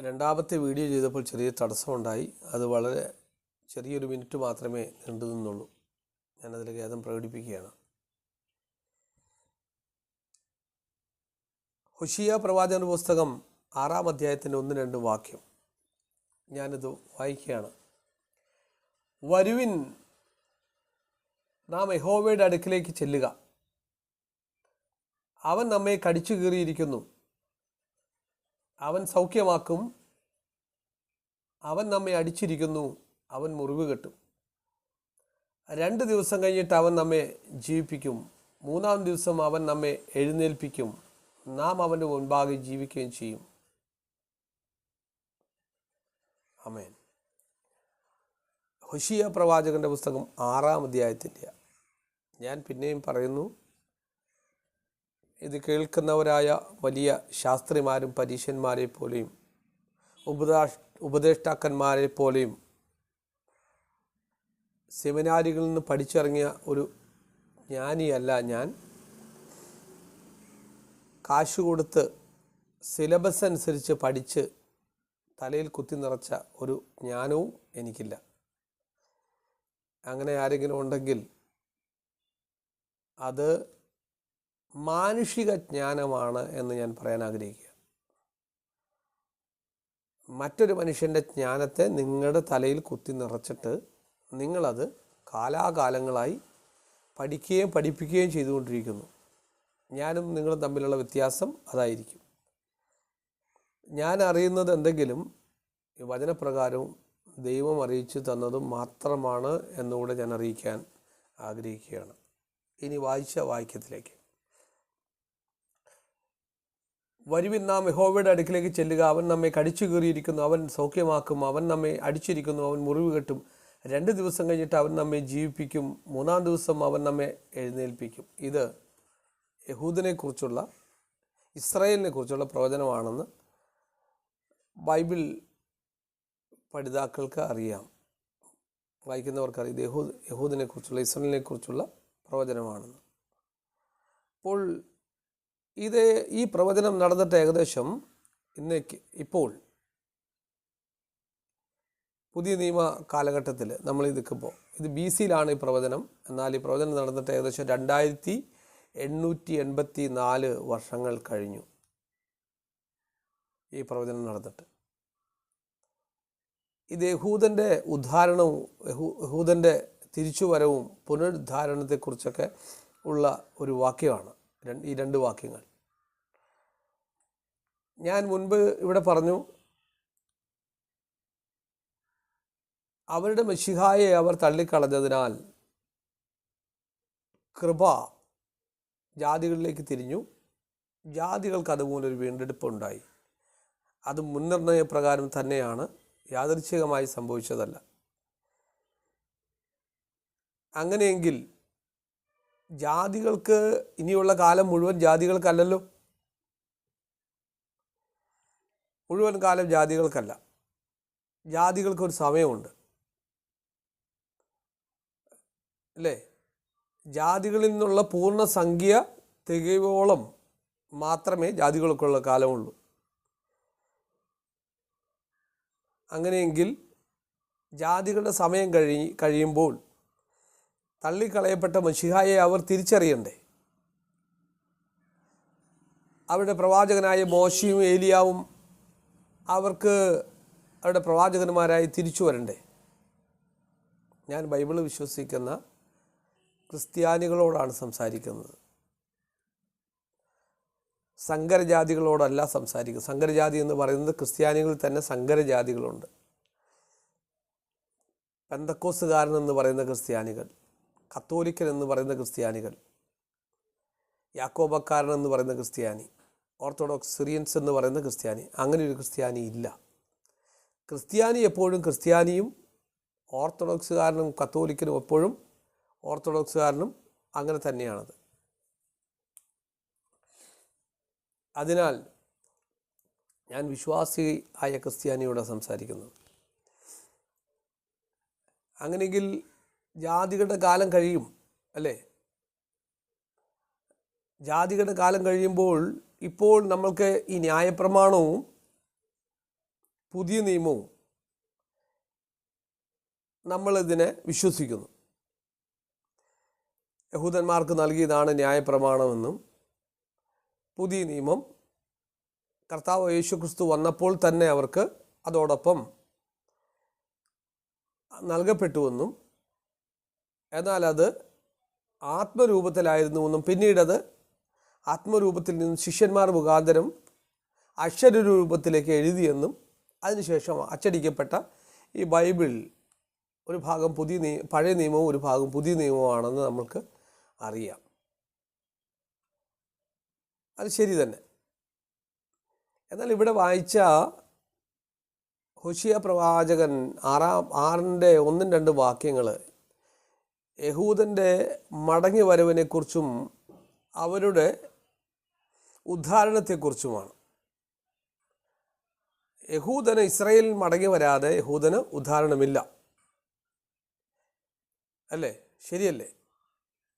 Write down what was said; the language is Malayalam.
രണ്ടാമത്തെ വീഡിയോ ചെയ്തപ്പോൾ ചെറിയ തടസ്സമുണ്ടായി. അത് വളരെ ചെറിയൊരു മിനിറ്റ് മാത്രമേ നീണ്ടു നിന്നുള്ളൂ ഞാനതിൽ ഖേദം പ്രകടിപ്പിക്കുകയാണ്. ഹുഷിയ പ്രവാചകന്റെ പുസ്തകം ആറാം അധ്യായത്തിന്റെ ഒന്ന് രണ്ട് വാക്യം. ഞാനിത് വായിക്കുകയാണ്. വരുവിൻ നാം യഹോവയുടെ അടുക്കിലേക്ക് ചെല്ലുക. അവൻ നമ്മെ കടിച്ചു കീറിയിരിക്കുന്നു അവൻ സൗഖ്യമാക്കും. അവൻ നമ്മെ അടിച്ചിരിക്കുന്നു. അവൻ മുറിവ് കെട്ടും. രണ്ട് ദിവസം കഴിഞ്ഞിട്ട് അവൻ നമ്മെ ജീവിപ്പിക്കും. മൂന്നാം ദിവസം അവൻ നമ്മെ എഴുന്നേൽപ്പിക്കും. നാം അവന്റെ മുൻപാകെ ജീവിക്കുകയും ചെയ്യും. അമേൻ ഹുഷിയ പ്രവാചകന്റെ പുസ്തകം ആറാം അധ്യായത്തിന്റെ ഞാൻ പിന്നെയും പറയുന്നു. ഇത് കേൾക്കുന്നവരായ വലിയ ശാസ്ത്രിമാരും പരീശന്മാരെ പോലെയും ഉപദാഷ് ഉപദേഷ്ടാക്കന്മാരെ പോലെയും സെമിനാരികളിൽ നിന്ന് പഠിച്ചിറങ്ങിയ ഒരു ജ്ഞാനിയല്ല ഞാൻ. കാശ് കൊടുത്ത് സിലബസ് അനുസരിച്ച് പഠിച്ച് തലയിൽ കുത്തി നിറച്ച ഒരു ജ്ഞാനവും എനിക്കില്ല. അങ്ങനെ ആരെങ്കിലും ഉണ്ടെങ്കിൽ അത് മാനുഷിക ജ്ഞാനമാണ് എന്ന് ഞാൻ പറയാൻ ആഗ്രഹിക്കുക. മറ്റൊരു മനുഷ്യന്റെ ജ്ഞാനത്തെ നിങ്ങളുടെ തലയിൽ കുത്തി നിറച്ചിട്ട് നിങ്ങളത് കാലാകാലങ്ങളായി പഠിക്കുകയും പഠിപ്പിക്കുകയും ചെയ്തുകൊണ്ടിരിക്കുന്നു. ഞാനും നിങ്ങളും തമ്മിലുള്ള വ്യത്യാസം അതായിരിക്കും. ഞാൻ അറിയുന്നത് എന്തെങ്കിലും വചനപ്രകാരവും ദൈവം അറിയിച്ചു തന്നതും മാത്രമാണ് എന്നുകൂടെ ഞാൻ അറിയിക്കാൻ ആഗ്രഹിക്കുകയാണ്. ഇനി വായിച്ച വാക്യത്തിലേക്ക്. വരുവിൻ നാം യഹോവയുടെ അടുക്കിലേക്ക് ചെല്ലുക. അവൻ നമ്മെ കടിച്ചു കീറിയിരിക്കുന്നു. അവൻ സൗഖ്യമാക്കും. അവൻ നമ്മെ അടിച്ചിരിക്കുന്നു. അവൻ മുറിവ് കെട്ടും. രണ്ട് ദിവസം കഴിഞ്ഞിട്ട് അവൻ നമ്മെ ജീവിപ്പിക്കും. മൂന്നാം ദിവസം അവൻ നമ്മെ എഴുന്നേൽപ്പിക്കും. ഇത് യഹൂദിനെക്കുറിച്ചുള്ള ഇസ്രയേലിനെ കുറിച്ചുള്ള പ്രവചനമാണെന്ന് ബൈബിൾ പഠിതാക്കൾക്ക് അറിയാം. വായിക്കുന്നവർക്കറിയാം. ഇത് യഹൂദ് യഹൂദിനെ കുറിച്ചുള്ള ഇസ്രായേലിനെ കുറിച്ചുള്ള പ്രവചനമാണെന്ന്. അപ്പോൾ ഇത് ഈ പ്രവചനം നടന്നിട്ട് ഏകദേശം ഇന്നേക്ക് ഇപ്പോൾ പുതിയ നിയമ കാലഘട്ടത്തിൽ നമ്മൾ ഇത് നിൽക്കുമ്പോൾ ഇത് ബി സിയിലാണ് ഈ പ്രവചനം. എന്നാൽ ഈ പ്രവചനം നടന്നിട്ട് ഏകദേശം രണ്ടായിരത്തി എണ്ണൂറ്റി എൺപത്തി നാല് വർഷങ്ങൾ കഴിഞ്ഞു ഈ പ്രവചനം നടന്നിട്ട്. ഇത് യഹൂദന്റെ ഉദ്ധാരണവും യഹൂ യഹൂദന്റെ തിരിച്ചുവരവും പുനരുദ്ധാരണത്തെക്കുറിച്ചൊക്കെ ഉള്ള ഒരു വാക്യമാണ്. ഈ രണ്ട് വാക്യങ്ങൾ. ഞാൻ മുൻപ് ഇവിടെ പറഞ്ഞു അവരുടെ മെഷിഹായെ അവർ തള്ളിക്കളഞ്ഞതിനാൽ കൃപ ജാതികളിലേക്ക് തിരിഞ്ഞു. ജാതികൾക്ക് അതുമൂലൊരു വീണ്ടെടുപ്പുണ്ടായി. അത് മുൻനിർണയ പ്രകാരം തന്നെയാണ്. യാദൃച്ഛികമായി സംഭവിച്ചതല്ല. അങ്ങനെയെങ്കിൽ ജാതികൾക്ക് ഇനിയുള്ള കാലം മുഴുവൻ ജാതികൾക്കല്ലല്ലോ. മുഴുവൻ കാലം ജാതികൾക്കല്ല. ജാതികൾക്കൊരു സമയമുണ്ട്. അല്ലേ? ജാതികളിൽ നിന്നുള്ള പൂർണസംഖ്യ തികയോളം മാത്രമേ ജാതികൾക്കുള്ള കാലമുള്ളൂ. അങ്ങനെയെങ്കിൽ ജാതികളുടെ സമയം കഴി കഴിയുമ്പോൾ തള്ളിക്കളയപ്പെട്ട മഷിഹായെ അവർ തിരിച്ചറിയണ്ടേ? അവരുടെ പ്രവാചകനായ മോശയും ഏലിയാവും അവർക്ക് അവരുടെ പ്രവാചകന്മാരായി തിരിച്ചു വരണ്ടേ? ഞാൻ ബൈബിൾ വിശ്വസിക്കുന്ന ക്രിസ്ത്യാനികളോടാണ് സംസാരിക്കുന്നത്. സങ്കരജാതികളോടല്ല സംസാരിക്കുന്നത്. സങ്കരജാതി എന്ന് പറയുന്നത് ക്രിസ്ത്യാനികളിൽ തന്നെ സങ്കരജാതികളുണ്ട്. പെന്തക്കോസുകാരൻ എന്ന് പറയുന്ന ക്രിസ്ത്യാനികൾ കത്തോലിക്കൻ എന്ന് പറയുന്ന ക്രിസ്ത്യാനികൾ യാക്കോബക്കാരൻ എന്ന് പറയുന്ന ക്രിസ്ത്യാനി ഓർത്തഡോക്സ് സിറിയൻസ് എന്ന് പറയുന്ന ക്രിസ്ത്യാനി. അങ്ങനെ ഒരു ക്രിസ്ത്യാനി ഇല്ല. ക്രിസ്ത്യാനി എപ്പോഴും ക്രിസ്ത്യാനിയും ഓർത്തഡോക്സുകാരനും കത്തോലിക്കനും എപ്പോഴും ഓർത്തഡോക്സുകാരനും അങ്ങനെ തന്നെയാണത്. അതിനാൽ ഞാൻ വിശ്വാസി ആയ ക്രിസ്ത്യാനിയോട് സംസാരിക്കുന്നത്. അങ്ങനെയെങ്കിൽ ജാതികളുടെ കാലം കഴിയും അല്ലേ? ജാതികളുടെ കാലം കഴിയുമ്പോൾ ഇപ്പോൾ നമ്മൾക്ക് ഈ ന്യായപ്രമാണവും പുതിയ നിയമവും നമ്മളിതിനെ വിശ്വസിക്കുന്നു. യഹൂദന്മാർക്ക് നൽകിയതാണ് ന്യായപ്രമാണമെന്നും പുതിയ നിയമം കർത്താവ് യേശുക്രിസ്തു വന്നപ്പോൾ തന്നെ അവർക്ക് അതോടൊപ്പം നൽകപ്പെട്ടുവെന്നും എന്നാൽ അത് ആത്മരൂപത്തിലായിരുന്നുവെന്നും പിന്നീടത് ആത്മരൂപത്തിൽ നിന്നും ശിഷ്യന്മാർ മുഖാന്തരം അക്ഷരരൂപത്തിലേക്ക് എഴുതിയെന്നും അതിനുശേഷം അച്ചടിക്കപ്പെട്ട ഈ ബൈബിൾ ഒരു ഭാഗം പുതിയ നിയ പഴയ നിയമവും ഒരു ഭാഗം പുതിയ നിയമവുമാണെന്ന് നമ്മൾക്ക് അറിയാം. അത് ശരി തന്നെ. എന്നാൽ ഇവിടെ വായിച്ച ഹുഷിയ പ്രവാചകൻ ആറാം ആറിന്റെ ഒന്നും രണ്ട് വാക്യങ്ങൾ യഹൂദന്റെ മടങ്ങി വരവിനെക്കുറിച്ചും അവരുടെ ഉദ്ധാരണത്തെക്കുറിച്ചുമാണ്. യഹൂദന് ഇസ്രയേൽ മടങ്ങി വരാതെ യഹൂദന് ഉദ്ധാരണമില്ല. അല്ലേ? ശരിയല്ലേ?